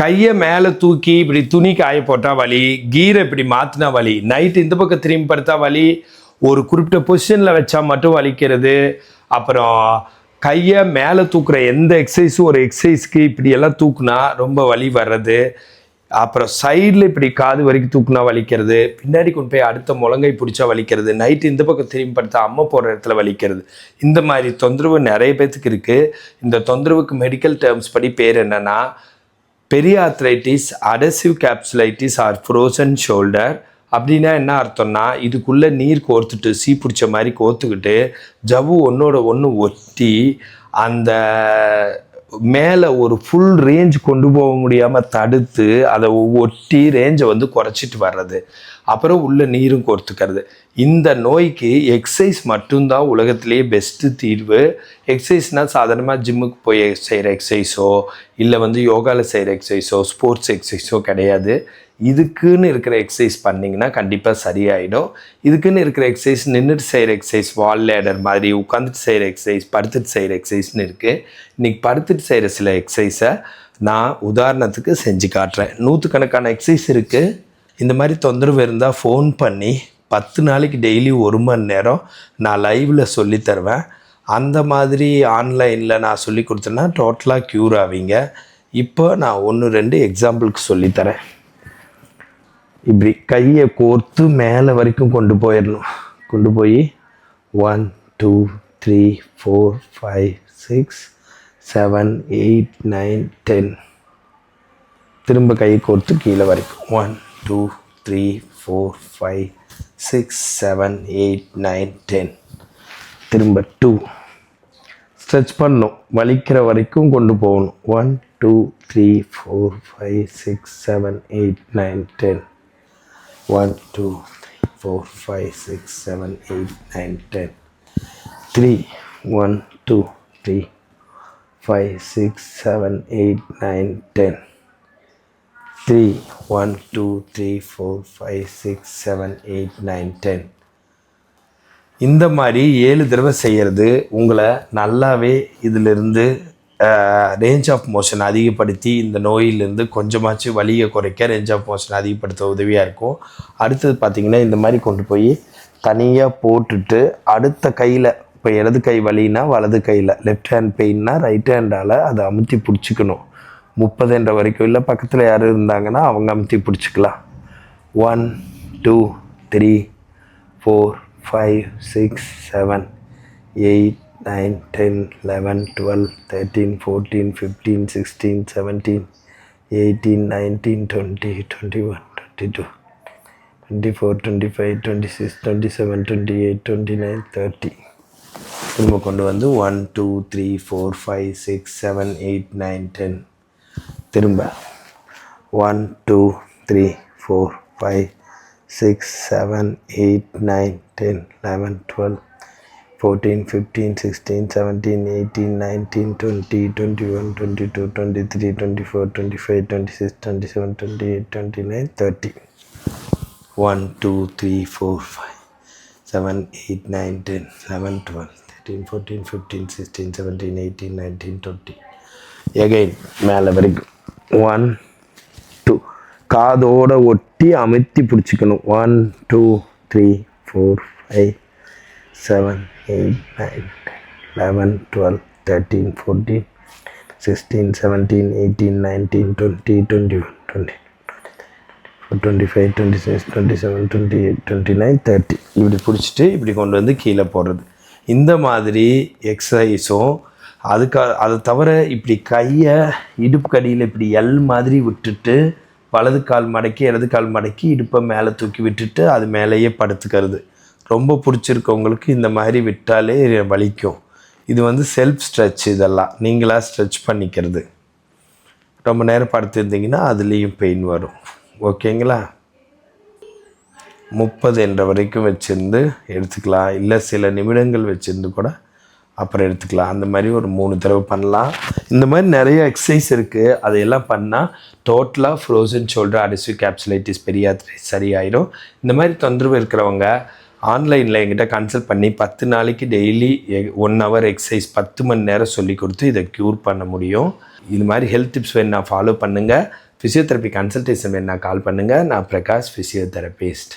கையை மேலே தூக்கி இப்படி துணி காய போட்டால் வலி கீரை இப்படி மாற்றினா வலி நைட்டு இந்த பக்கம் திரும்பி படுத்தா வலி ஒரு குறிப்பிட்ட பொசிஷனில் வச்சா மட்டும் வலிக்கிறது. அப்புறம் கையை மேலே தூக்குற எந்த எக்ஸசைஸும் ஒரு எக்ஸசைஸ்க்கு இப்படி எல்லாம் தூக்குனா ரொம்ப வலி வர்றது. அப்புறம் சைடில் இப்படி காது வரைக்கும் தூக்குனா வலிக்கிறது. பின்னாடி கொண்டு போய் அடுத்த முழங்கை பிடிச்சா வலிக்கிறது. நைட்டு இந்த பக்கம் திரும்பி படுத்தா அம்மா போடுற இடத்துல வலிக்கிறது. இந்த மாதிரி தொந்தரவு நிறைய பேர்த்துக்கு இருக்குது இந்த தொந்தரவுக்கு மெடிக்கல் டேர்ம்ஸ் படி பேர் என்னென்னா periarthritis adhesive capsulitis or frozen shoulder அப்படின்னா என்ன அர்த்தம்னா இதுக்குள்ளே நீர் கோர்த்துட்டு சீ பிடிச்ச மாதிரி கோர்த்துக்கிட்டு ஜவ்வு ஒன்றோட ஒன்று ஒட்டி அந்த மேலே ஒரு ஃபுல் ரேஞ்ச் கொண்டு போக முடியாமல் தடுத்து அதை ஒட்டி ரேஞ்சை வந்து குறைச்சிட்டு வர்றது. அப்புறம் உள்ள நீரும் கோர்த்துக்கிறது. இந்த நோய்க்கு எக்ஸசைஸ் மட்டும்தான் உலகத்திலேயே பெஸ்ட்டு தீர்வு. எக்ஸசைஸ்னால் சாதாரணமாக ஜிம்முக்கு போய் செய்கிற எக்ஸசைஸோ இல்லை வந்து யோகாவில் செய்கிற எக்ஸசைஸோ ஸ்போர்ட்ஸ் எக்ஸசைஸோ கிடையாது. இதுக்குன்னு இருக்கிற எக்ஸசைஸ் பண்ணிங்கன்னா கண்டிப்பாக சரியாயிடும். இதுக்குன்னு இருக்கிற எக்ஸசைஸ் நின்றுட்டு செய்கிற எக்ஸசைஸ் வால் லேடர் மாதிரி உட்காந்துட்டு செய்கிற எக்ஸசைஸ் படுத்துட்டு செய்கிற எக்ஸசைஸ்னு இருக்குது இன்றைக்கி படுத்துட்டு செய்கிற சில எக்ஸசைஸை நான் உதாரணத்துக்கு செஞ்சு காட்டுறேன். நூற்றுக்கணக்கான எக்ஸசைஸ் இருக்குது இந்த மாதிரி தொந்தரவு இருந்தால் ஃபோன் பண்ணி பத்து நாளைக்கு டெய்லி ஒரு மணி நேரம் நான் லைவில் சொல்லி தருவேன். அந்த மாதிரி ஆன்லைனில் நான் சொல்லி கொடுத்தேன்னா டோட்டலாக க்யூர் ஆவீங்க. இப்போ நான் ஒன்று ரெண்டு எக்ஸாம்பிளுக்கு சொல்லித்தரேன் இப்படி கையை கோர்த்து மேலே வரைக்கும் கொண்டு போயிடணும். கொண்டு போய் one two three four five six seven eight nine ten திரும்ப கையை கோர்த்து கீழே வரைக்கும். One two three four five six seven eight nine ten திரும்ப டூ ஸ்ட்ரெச் பண்ணணும் வலிக்கிற வரைக்கும் கொண்டு போகணும். One two three four five six seven eight nine ten one two four five six seven eight nine ten three one two three five six seven eight nine ten three one two three four five six seven eight nine ten இந்த மாதிரி ஏழு தடவை செய்கிறது உங்களை நல்லாவே இதிலிருந்து range of motion அதிகப்படுத்தி இந்த நோயிலிருந்து கொஞ்சமாச்சும் வலியை குறைக்க ரேஞ்ச் ஆஃப் மோஷன் அதிகப்படுத்த உதவியாக இருக்கும். அடுத்தது பார்த்திங்கன்னா இந்த மாதிரி கொண்டு போய் தனியாக போட்டுட்டு அடுத்த கையில் இப்போ இடது கை வலின்னா வலது கையில் லெஃப்ட் ஹேண்ட் பெயின்னா ரைட் ஹேண்டால் அதை அமுத்தி பிடிச்சிக்கணும். முப்பதுன்ற வரைக்கும் இல்லை பக்கத்தில் யார் இருந்தாங்கன்னா அவங்க அமுத்தி பிடிச்சிக்கலாம். One two three four five six seven eight nine ten eleven twelve thirteen fourteen fifteen sixteen seventeen eighteen nineteen twenty twenty one twenty two twenty four twenty five twenty six twenty seven twenty eight twenty nine thirty திரும்ப கொண்டு வந்து one two three four five six seven eight nine ten திரும்ப one two three four five six seven eight nine ten eleven twelve fourteen fifteen sixteen seventeen eighteen nineteen twenty twenty one twenty two twenty three twenty four twenty five twenty six twenty seven twenty eight twenty nine thirty one two three four five seven eight nine ten eleven twelve thirteen fourteen fifteen sixteen seventeen eighteen nineteen twenty again மேலே வரைக்கும் one two காதோட ஒட்டி அமுத்தி பிடிச்சிக்கணும். One two three four five seven eight nine eleven twelve thirteen fourteen sixteen seventeen eighteen nineteen twenty twenty one twenty twenty five twenty six twenty seven twenty eight twenty nine thirty இப்படி பிடிச்சிட்டு இப்படி கொண்டு வந்து கீழே போடுறது. இந்த மாதிரி எக்ஸசைஸும் அதுக்கு அதை தவிர இப்படி கையை இடுப்பு கடியில் இப்படி எல் மாதிரி விட்டுட்டு வலது கால் மடக்கி இடது கால் மடக்கி இடுப்பை மேலே தூக்கி விட்டுட்டு அது மேலேயே படுத்துக்கிறது. ரொம்ப பிடிச்சிருக்கவங்களுக்கு இந்த மாதிரி விட்டாலே வலிக்கும். இது வந்து செல்ஃப் ஸ்ட்ரெச் இதெல்லாம். நீங்களாக ஸ்ட்ரெச் பண்ணிக்கிறது. ரொம்ப நேரம் படுத்திருந்தீங்கன்னா அதுலேயும் பெயின் வரும். ஓகேங்களா முப்பது என்ற வரைக்கும் வச்சுருந்து எடுத்துக்கலாம். இல்லை சில நிமிடங்கள் வச்சுருந்து கூட அப்புறம் எடுத்துக்கலாம். அந்த மாதிரி ஒரு மூணு தடவை பண்ணலாம். இந்த மாதிரி நிறைய எக்ஸசைஸ் இருக்குது அதையெல்லாம் பண்ணால் டோட்டலாக frozen shoulder adhesive capsulitis periarthritis சரியாயிடும் இந்த மாதிரி தொந்தரவு இருக்கிறவங்க ஆன்லைனில் எங்கிட்ட கன்சல்ட் பண்ணி பத்து நாளைக்கு டெய்லி ஒன் ஹவர் எக்ஸசைஸ் பத்து மணி நேரம் சொல்லி கொடுத்து இதை க்யூர் பண்ண முடியும். இது மாதிரி ஹெல்த் டிப்ஸ் வேணா ஃபாலோ பண்ணுங்கள் ஃபிசியோதெரப்பி கன்சல்டேஷன் வேணா கால் பண்ணுங்கள் நான் பிரகாஷ் ஃபிசியோதெரபிஸ்ட்